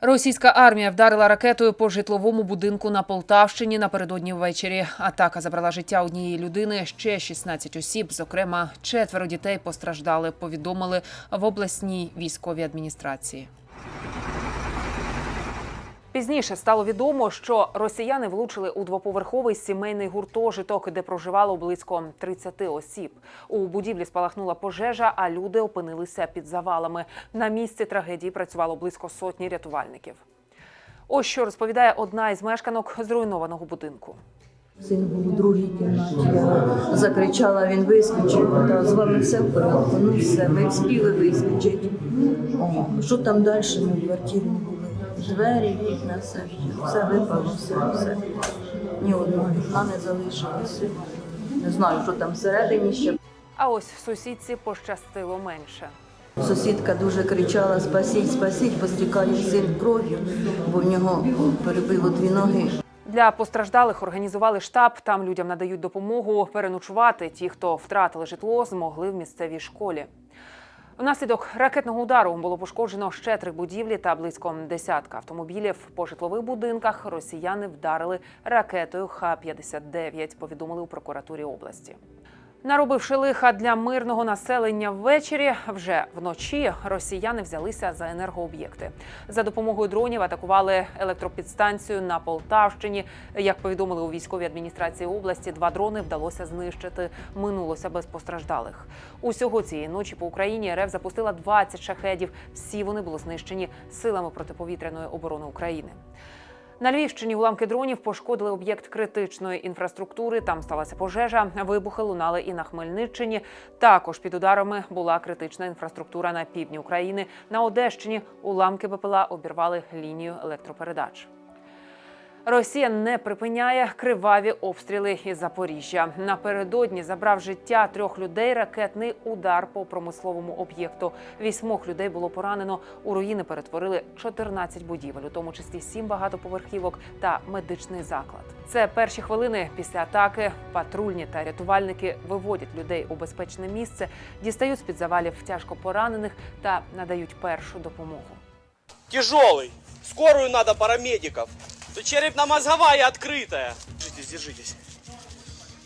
Російська армія вдарила ракетою по житловому будинку на Полтавщині напередодні ввечері. Атака забрала життя однієї людини. Ще 16 осіб, зокрема четверо дітей, постраждали. Повідомили в обласній військовій адміністрації. Пізніше стало відомо, що росіяни влучили у двоповерховий сімейний гуртожиток, де проживало близько 30 осіб. У будівлі спалахнула пожежа, а люди опинилися під завалами. На місці трагедії працювало близько сотні рятувальників. Ось що розповідає одна із мешканок зруйнованого будинку. Син був у другій кімнаті. Я закричала, він вискочив. Та з вами все в порядку. Ну все, ми встигли вискочити. Що там далі? Ми в квартирі. Двері, вікна, все, все випало, все, все. Ні одного вікна не залишилося. Не знаю, що там всередині ще. А ось в сусідці пощастило менше. Сусідка дуже кричала: спасіть, спасіть, постікає син кров'ю, бо в нього перебило дві ноги. Для постраждалих організували штаб. Там людям надають допомогу переночувати. Ті, хто втратили житло, змогли в місцевій школі. Внаслідок ракетного удару було пошкоджено ще три будівлі та близько десятка автомобілів. По житлових будинках росіяни вдарили ракетою Х-59, повідомили у прокуратурі області. Наробивши лиха для мирного населення ввечері, вже вночі росіяни взялися за енергооб'єкти. За допомогою дронів атакували електропідстанцію на Полтавщині. Як повідомили у військовій адміністрації області, два дрони вдалося знищити. Минулося без постраждалих. Усього цієї ночі по Україні РФ запустила 20 шахедів. Всі вони були знищені силами протиповітряної оборони України. На Львівщині уламки дронів пошкодили об'єкт критичної інфраструктури. Там сталася пожежа. Вибухи лунали і на Хмельниччині. Також під ударами була критична інфраструктура на півдні України. На Одещині уламки БПЛА обірвали лінію електропередач. Росія не припиняє криваві обстріли із Запоріжжя. Напередодні забрав життя трьох людей ракетний удар по промисловому об'єкту. Вісьмох людей було поранено. У руїни перетворили 14 будівель, у тому числі сім багатоповерхівок та медичний заклад. Це перші хвилини після атаки. Патрульні та рятувальники виводять людей у безпечне місце, дістають з під завалів тяжко поранених та надають першу допомогу. Тяжелый. Скорую надо парамедиков. Тут черепно-мозговая открытая. Держитесь, держитесь.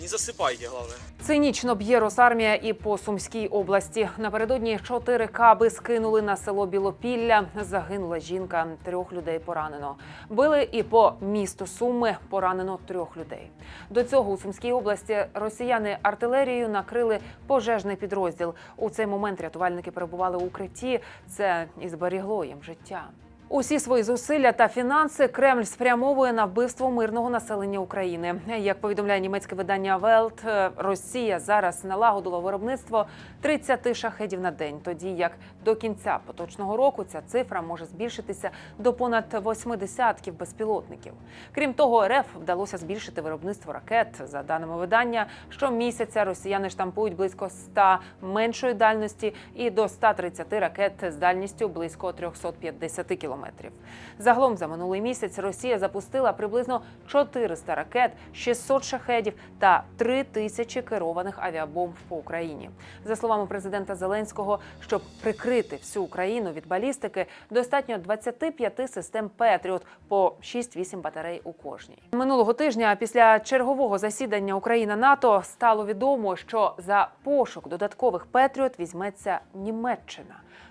Не засыпайте, главное. Цинічно б'є Росармія і по Сумській області. Напередодні чотири каби скинули на село Білопілля. Загинула жінка, трьох людей поранено. Били і по місту Суми поранено трьох людей. До цього у Сумській області росіяни артилерією накрили пожежний підрозділ. У цей момент рятувальники перебували у укритті. Це і зберігло їм життя. Усі свої зусилля та фінанси Кремль спрямовує на вбивство мирного населення України. Як повідомляє німецьке видання Велт, Росія зараз налагодила виробництво 30 шахедів на день, тоді як до кінця поточного року ця цифра може збільшитися до понад восьми десятків безпілотників. Крім того, РФ вдалося збільшити виробництво ракет. За даними видання, щомісяця росіяни штампують близько 100 меншої дальності і до 130 ракет з дальністю близько 350 кілометрів. Загалом за минулий місяць Росія запустила приблизно 400 ракет, 600 шахедів та 3 тисячі керованих авіабомб по Україні. За словами президента Зеленського, щоб прикрити всю Україну від балістики, достатньо 25 систем Петріот по 6-8 батарей у кожній. Минулого тижня після чергового засідання Україна НАТО стало відомо, що за пошук додаткових Петріот візьметься Німеччина.